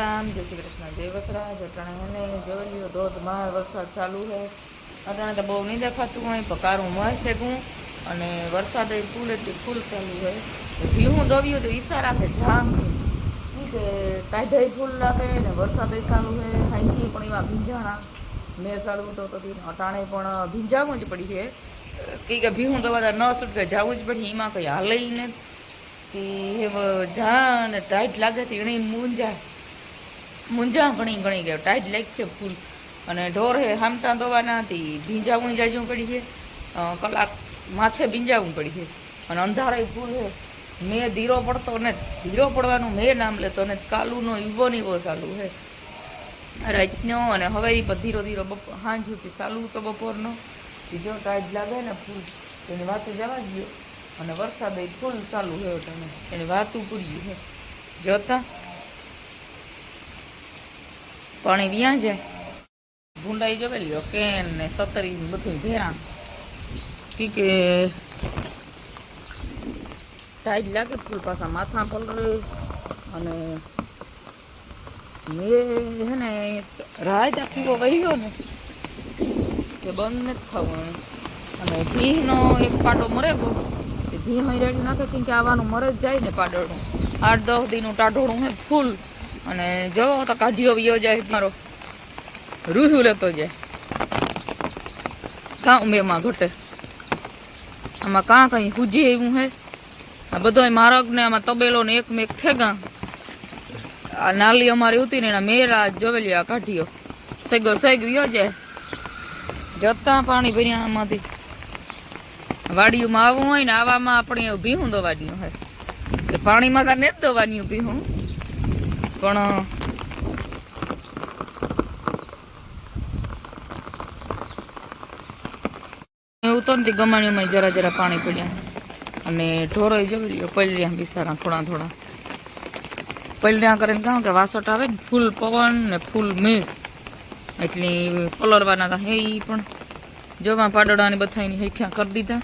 રામ, જય શ્રી કૃષ્ણ, જય વસરાજ, અટાણે એને જોઈ લ્યો ધોધમાર વરસાદ ચાલુ છે. અટાણે તો બહુ નહીં દેખાતું હોય, પકારું મર છે ગું અને વરસાદ એ ફૂલ ચાલુ હોય ભીહું દોવ્યું તો ઈશારા કે જામ કે કાઢાઈ ફૂલ લાગે ને વરસાદ ચાલુ છે. ખાંચી પણ એમાં ભીંજાણા. મેં ચાલુ તો અટાણે પણ ભીંજાવું જ પડી છે. કે ભીહું દવા ન છૂટકે જવું જ પડી, એમાં કંઈ હાલે ને કે જા ને ટાઈટ લાગે તો એણે મૂંઝાય. મુંજા ઘણી ઘણી ગયો, ટાઈટ લાગી છે ફૂલ. અને ઢોર હે, હામટા દોવાના હતી ભીંજાવું જાજવું પડી છે. કલાક માથે ભીંજાવું પડી છે. અને અંધારાય ફૂલ છે. મેં ધીરો પડતો ને, ધીરો પડવાનું મેં નામ લેતો ને, કાલુનો ઈવો ને ઈવો ચાલુ હે રાતનો અને હવે પર ધીરો ધીરો બપોર સાંજ સુધી ચાલુ તો બપોરનો. બીજો ટાઈટ લાગે ને ફૂલ, એની વાતું જવા ગયો અને વરસાદ ફૂલ ચાલુ છે તમે એની વાતું પૂરી છે. જોતા પાણી વ્યાં જાય. ભૂંડાઈ જવેલી કેન ને સતરી બધું ભેરાણ કી કે ટાઈટ લાગે ફૂલ પાછા માથા પલરે અને મેં હે ને રાત આખી વહી ગયો ને કે બંધ નથી થવું અને ભીનો એક પાડો મરે ગયો. એ ભી અહીં રેડી નાખે કેમ કે આવવાનું મરે જ જાય ને પાડોળું. આઠ દસ દીનું ટાઢોળું હે, ફૂલ. અને જોવો તો કાઢ્યો, વિયો જાય મારો. રૂહું લેતો જાય. કાં ઉમેરમાં ઘટે? આમાં કાં કઈ હુજી એવું હે? આ બધો મારગ ને આમાં તબેલો ને એક મેક આ નાલી અમારી હતી ને એના મેરા જોવેલી આ કાઢ્યો. સગો, સગ વિયો જાય. જતા પાણી ભર્યા આમાંથી. વાડીઓમાં આવવું હોય ને, આવામાં આપણે ભીહું હોય એટલે પાણીમાં તો જ દોવાની ભીહું. પણ એવું તો નથી ગમાણીઓમાં જરા જરા પાણી પડ્યા. અને ઢોરોય જોઈ લ્યો પલર્યા બિસારા થોડા થોડા. પલર્યા કરીને કહું કે વાસટ આવે ને, ફૂલ પવન ને ફૂલ મેઘ. એટલે પલરવાના હતા હે પણ. જોવા પાડોડાની બથાઈની હેખ્યા કરી દીધા.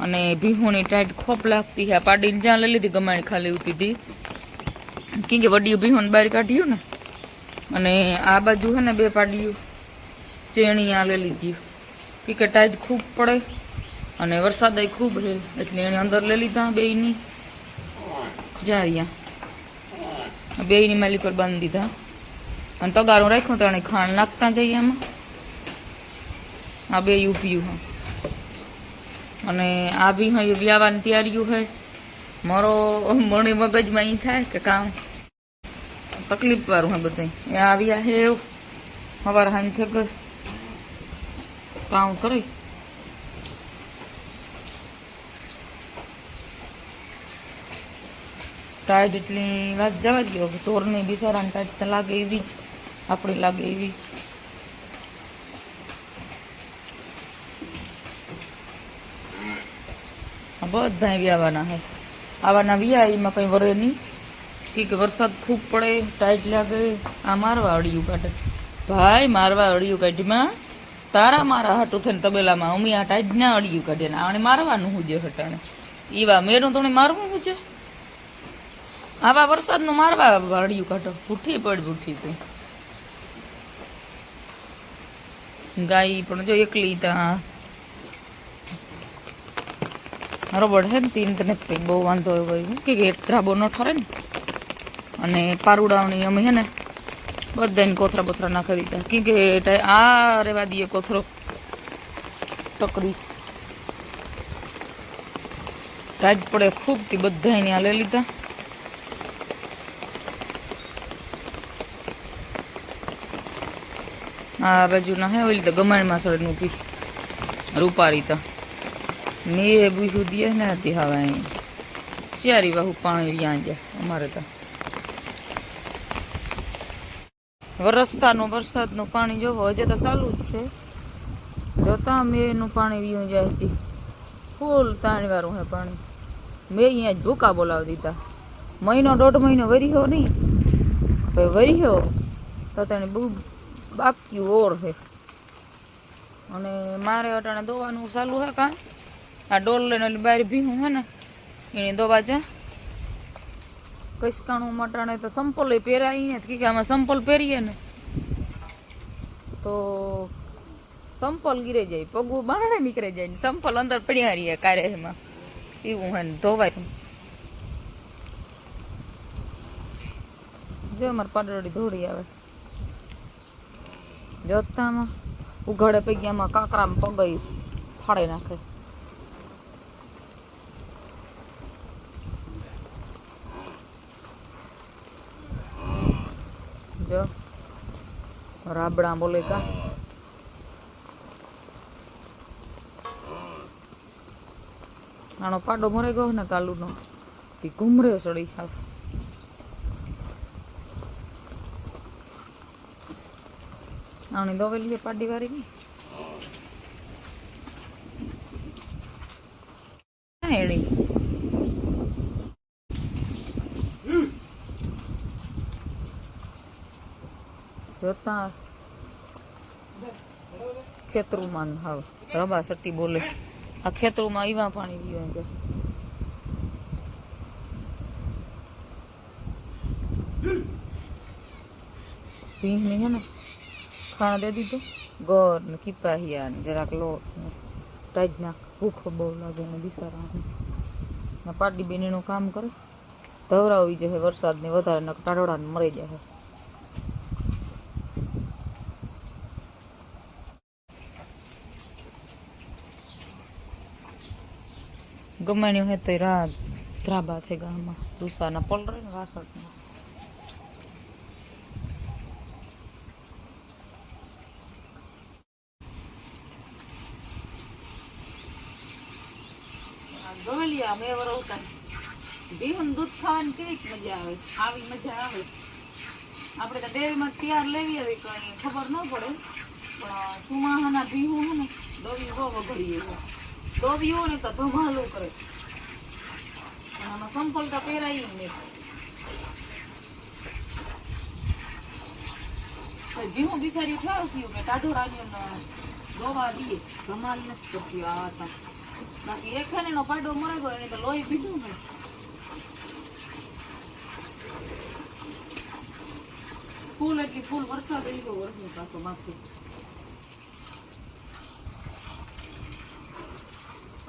અને ભીહોની ટાઈટ ખોપ લાગતી હા પાડીને જ્યાં લઈ લીધી ગમાણી ખાલી ઉતી હતી કેમ કે વડીયું ભીહોને બહાર કાઢ્યું ને, અને આ બાજુ છે ને બે પાડીયું ચેણી આ લઈ લીધી. કે કે ટાઈટ ખૂબ પડે અને વરસાદ ખૂબ રહે એટલે એણે અંદર લઈ લીધા બેયની. જ્યાં રહ્યા બેયની માલી પર બાંધી દીધા. અને તગારું રાખ્યું તો એને ખાંડ નાખતા જઈએ એમાં આ બે ઉભ્યું હા. અને આ બી હા વ્યાવાની તૈયારીઓ હોય મારો મને મગજમાં અહીં થાય કે કામ. તકલીફ વાળું હા બધું આવ્યા હે એવું. સવાર ગઈ કામ કરી. ટાઈટ એટલી વાત જવા જ ગયો તોરની બિસારા ટાઈટ તો લાગે એવી જ. આપણી લાગે એવી જ. બધા આવી હે. આવવાના વ્યા એમાં કંઈ વરે નહીં. ઠીક, વરસાદ ખૂબ પડે, ટાઈટ લાગે, આ મારવા અડિયું કાઢે. ભાઈ, મારવા અડિયું કાઢીમાં તારા મારા હાટું થઈને તબેલામાં અમી આ ટાઈટ ના અડિયું કાઢે ને આને મારવાનું હું જે હટાણે. એવા મેરું તોને મારવું હું છે આવા વરસાદનું મારવા અડિયું કાઢો. ભૂઠી પડ, ભૂઠી તું. ગાય પણ જો એકલી ત્યાં બરોબર છે ને તીન તને બહુ વાંધો આવ્યો કે એક ધ્રાબો ન ઠરે ને. અને પારુડાવણી અમે હે ને બધાને કોથરા બોથરા નાખી દીધા. કેમ કે ટા- આ રેવા દઈએ કોથરો. ટકરી. ટાઈટ પડે ખૂબથી બધા એને આ લઈ લીધા. આ બાજુના હે, ઓલી તો ગમાણમાં સળનું પી. રૂપારી તો ને બુહુ દીએ ને હતી હવે અહીં. શિયારી વાહુ પાણી વ્યાં જાય અમારે તો. વરસતાનું, વરસાદનું પાણી જોવો, હજે તો ચાલુ જ છે. જોતા મેનું પાણી વીયું જાય હતી ફૂલ તાણી વાળું હે પાણી. મેં અહીંયા જ ભૂકા બોલાવી દીધા. મહિનો દોઢ મહિનો વરિયો નહીં. હવે વરિયો. તો તેને બહુ બાકી ઓર છે અને મારે અટાણે દોવાનું ચાલુ હે કાં? આ ડોલ લઈને બહાર ભીહું હે ને. એની દોવા જા. કસકાણું મટાણે તો સંપલ પહેરાય કે આમાં સંપલ પહેરીએ ને, તો સંપલ ગીરે જાય, પગું બારણે નીકળે જાય ને સંપલ અંદર પડ્યા રહીએ કાર્યમાં એવું હોય ને, ધોવાય જો મારે પાડોડી ધોળી આવે. જોતામાં ઉઘાડે પૈકી કાંકરામાં પગઈ ફાડી નાખે. જો રાબડા બોલે કા આનો પાડો મરે ગયો ને કાલુનો. તે ઘૂમર્યો સડી ખાવ આની દોવેલી પાડી વારી ની એડી જોતા ખેતરુમાં હાવ. રબા સટ્ટી બોલે. આ ખેતરુમાં ઈવા પાણી પીવે છે ભીંગની હે ને ખાણ દે દીધું. ગોર ને કિપાહિયા ને જરાક લોટ ને ટાઈટ નાખ ભૂખ બહુ લાગે ને બિસારા ને પાડી બેનીનું કામ કરે. ધવરાવી જશે વરસાદને વધારે ને ટાઢોડા મરી જાય ગમાણ્યું હે તો રાત ધ્રાબા થઈ ગામમાં ડુસાના પલરે ને વાસણમાં. ગમેલિયા મેં વરવતા બીહું દૂધ ખાવાની કેવી મજા આવે, આવી મજા આવે. આપણે તો ડેરીમાં તૈયાર લેવી આવી કઈ ખબર ન પડે, પણ સુમાહાના બીહું હે ને દવી બહુ વઘડીએ દોવ્યું ને તો ધમાલું કરે. અને આમાં સંપલતા પહેરાય ને જીવું બિસારી થયું કે ટાઢો રાગ્યો દોવા દઈએ ધમાલ નથી કરતી આ હતા બાકી એક છે ને પાડો મરે ગયો, એને તો લોહી પીધું ને ફૂલ એટલી ફૂલ વરસાદ આવી ગયો વરસની પાછો માથે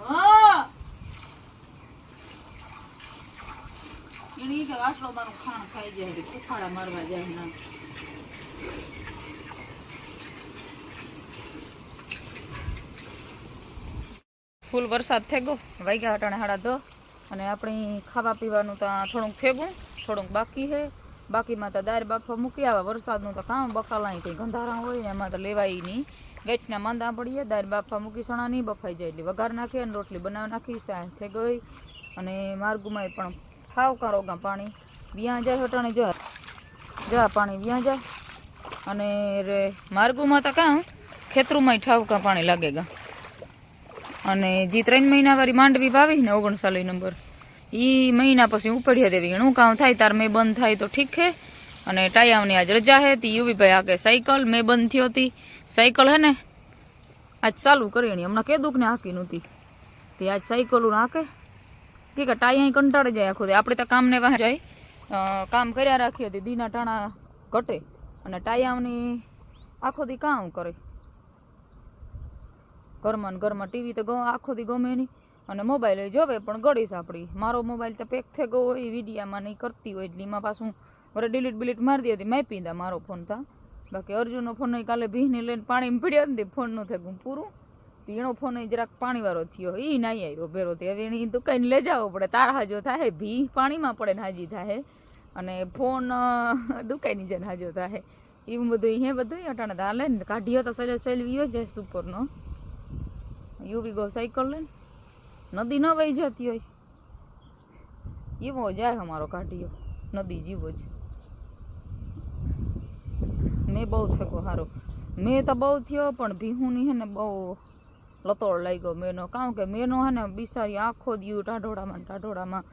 હા વાસળો મારું ખાણ ખાઈ જાય કુફાડા મારવા જાય ના. ફૂલ વરસાદ થઈ ગયો, વાગ્યા હાડા દો અને આપણી ખાવા પીવાનું તો થોડુંક થેગું, થોડુંક બાકી છે. બાકીમાં તો દાર બાફા મૂકી આવે, વરસાદનું તો કામ બકાલાય કંઈ ગંધારા હોય ને એમાં તો લેવાય નહીં. ગેટના માંદા પડીએ, દાળ બાફા મૂકી સણા નહીં બફાઈ જાય, એટલે વઘાર નાખીએ અને રોટલી બનાવી નાખી, સાંજ થઈ ગઈ. અને માર્ગુમાં પણ ફાવ કારોગા પાણી વ્યાં જાય હટાણે જા જા પાણી વ્યાં જાય. અને રે માર્ગુમાં તો કાં ખેતરુમાંય ઠાવકા પાણી લાગેગા અને જે ત્રણ મહિના વાળી માંડવી વાવી ને ઓગણસાલી નંબર. એ મહિના પછી ઉપડ્યા દેવી. એનું કામ થાય તાર મેં બંધ થાય તો ઠીક છે અને ટાયાવની આજ રજા હે તી યુવી ભાઈ આકે સાયકલ મેં બંધ થયો હતી સાયકલ હે ને આજ ચાલુ કરી એની. હમણાં કીધું કે ને હાકી નહોતી. તે આજ સાયકલું નાખે કે કે ટાઈ કંટાળી જાય આખું દી. આપણે તો કામને વાહ જાય. અ, કામ કર્યા રાખીએ હતી દીના ટાણા ઘટે અને ટાયાવની આખો દી કામ કરે. ઘરમાં ને ઘરમાં ટીવી તો આખો દી ગમે નહીં. અને મોબાઈલ જોવે પણ ગળીશ આપણી મારો મોબાઈલ તો પેક થઈ ગયો હોય વિડીયામાં નહીં કરતી હોય એટલે એમાં પાછું વરે ડિલીટ બિલીટ મારી દીધી માપી દા મારો ફોન તા. બાકી અર્જુનનો ફોન નહીં, કાલે ભીને લઈને પાણીમાં પીડ્યા ને ફોનનું થઈ ગયું પૂરું. તો એનો ફોન જરાક પાણીવાળો થયો. એ નાઈ આવ્યો ભેરો. તે હવે એની દુકાન લઈ જવો પડે. તારા હાજો થાય ભી પાણીમાં પડે ને હાજી થાય. અને ફોન દુકાની જેને હાજો થાય એવું બધું હે બધું અટાણે હાલે ને કાઢ્યો તો સરે સેલવીયો છે સુપરનો. યુવી ગો સાયકલ લઈને નદી ન વહી જતી હોય. એવો જાય અમારો કાઢ્યો. નદી જીવો જ. મેં બહુ થયો સારો મેં તો બહુ થયો, પણ ભીહુની હે ને બહુ લતોડ લાગ્યો મેનો. કારણ કે મેનો હે ને બિસારી આખો દિયું ટાઢોડામાં ને ટાઢોડામાં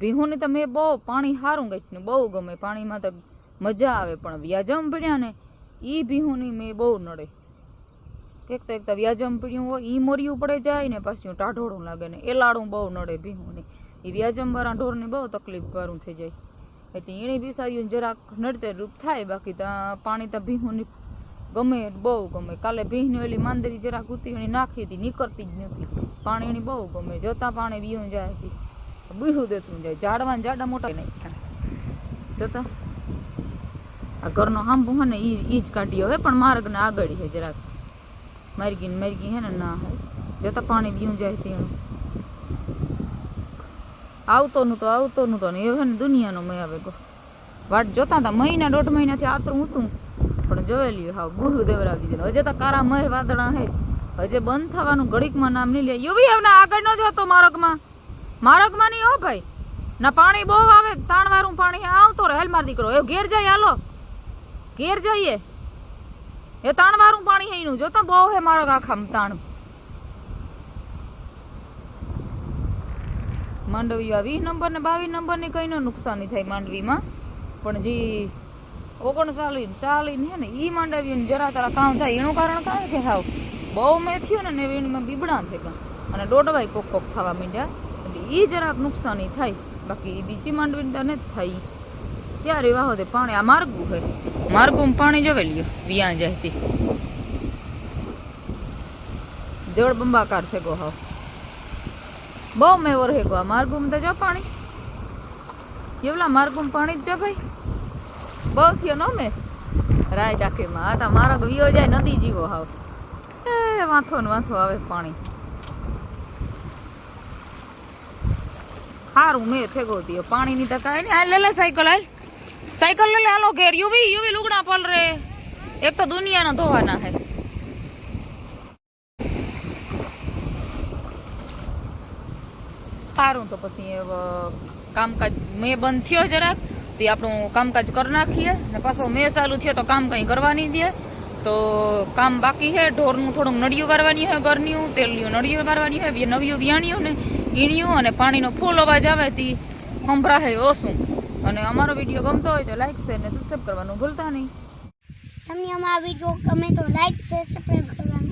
ભીહુની તો મેં બહુ પાણી સારું ગઈ બહુ ગમે. પાણીમાં તો મજા આવે, પણ વ્યાજમ પડ્યા ને એ ભીહુની મેં બહુ નડે. એક તો એક તો વ્યાજમ પીડ્યું હોય એ મોરિયું પડે જાય ને, પાછું ટાઢોળું લાગે ને, એ લાડું બહુ નડે ભીહુની. એ વ્યાજમ વાળા ઢોરની બહુ તકલીફ વાળું થઈ જાય. એટલે એણે બિસાયું જરાક નડતે રૂપ થાય, બાકી તો પાણી તો ભીહુંની ગમે બહુ ગમે. કાલે ભીહની ઓલી માંદરી જરાક ઉતી નાખી હતી, નીકળતી જ નથી. પાણી એની બહુ ગમે. જોતા પાણી બીયું જાય હતી. બીહું દેતું જાય. ઝાડવા ઝાડા મોટા નહીં જોતા આ ઘરનો હાંભું હે ને ઈ ઈ જ કાઢ્યો હે, પણ માર્ગને આગળ હે જરાક. મરગી ને મરગી હે ને ના હે. જતા પાણી બીયું જાય તેનું. આવતોનું તો આવતોનું તો ને એ હે ને દુનિયાનો મય આવે ગો. વાટ જોતા હતા, મહિના દોઢ મહિનાથી આતરું હતું. પણ જોયેલી હા બુહુ દેવરાવી દીધું હજે તો કારા મય વાદળા હે. હજે બંધ થવાનું, ઘડીકમાં નામ નહીં લે. યુવી હવે આગળ ન જતો માર્ગમાં. માર્ગમાં નહીં હો ભાઈ? ના પાણી બહુ આવે તાણવાળું પાણી આવતો રહે, હેલ માર દીકરો. એ ઘેર જાય હાલો. ઘેર જઈએ. એ તાણવાળું પાણી હે એનું, જોતા બહુ હે મારો આખામ તાણ. માંડવી આ વીસ નંબર ને બાવીસ નંબરની કઈ નો નુકસાની થાય માંડવીમાં. પણ જે ઓગણચાલીસ ને ચાલીસ હે ને, ઈ માંડવી જરા તારા કામ થાય. એનું કારણ કાં કે હાવ? બહુ મેં થયું ને એમાં બીબડા થઈ ગયા. અને દોડવાય કોક કોક થવા માંડ્યા. ઈ જરાક નુકસાની થાય. બાકી બીજી માંડવી તો થઈ. થાય ત્યારે વાહો તે પાણી આ માર્ગું હે. માર્ગું પાણી જવે લ્યો વિયા જાય તે જળ બંબાકાર છે ગો હાવ. બહુ મેવર હે ગો આ માર્ગું તો જો પાણી. એવલા માર્ગું પાણી જ જો ભાઈ. બહુ થયો નો મેં? રાય ટાંકીમાં આ તો મારો વિયો જાય નદી જીવો હાવ. એ વાંથો ને વાંથો આવે પાણી. સારું મેં થેગો દિયો પાણીની તો કાંઈ નહીં હાલ, લે લે, સાયકલ, હાલ. સાયકલ લે લે, હાલો, ઘેર. યુવી યુવી લુગડા પલ રે. એક તો દુનિયાના ધોવાના હે. સારું તો પછી હવે કામકાજ મેં બંધ થયો જરાક. તે આપણું કામકાજ કરી નાખીએ. ને પાછો મેં ચાલુ થયો તો કામ કંઈ કરવા નહીં દે. તો કામ બાકી છે ઢોરનું થોડુંક નળિયું વારવાની હોય, ઘરનું તેલનું નળિયું વારવાની હોય બે નવિયું વિયાણ્યું ને ઈણિયું અને પાણીનો ફૂલ અવાજ આવે તે સંભળાશે ઓછું અને અમારો વીડિયો ગમતો હોય તો લાઈક શેર ને સબસ્ક્રાઈબ કરવાનું ભૂલતા નહીં. તમને અમારો વીડિયો ગમે તો લાઈક શેર સબસ્ક્રાઈબ કરવાનું.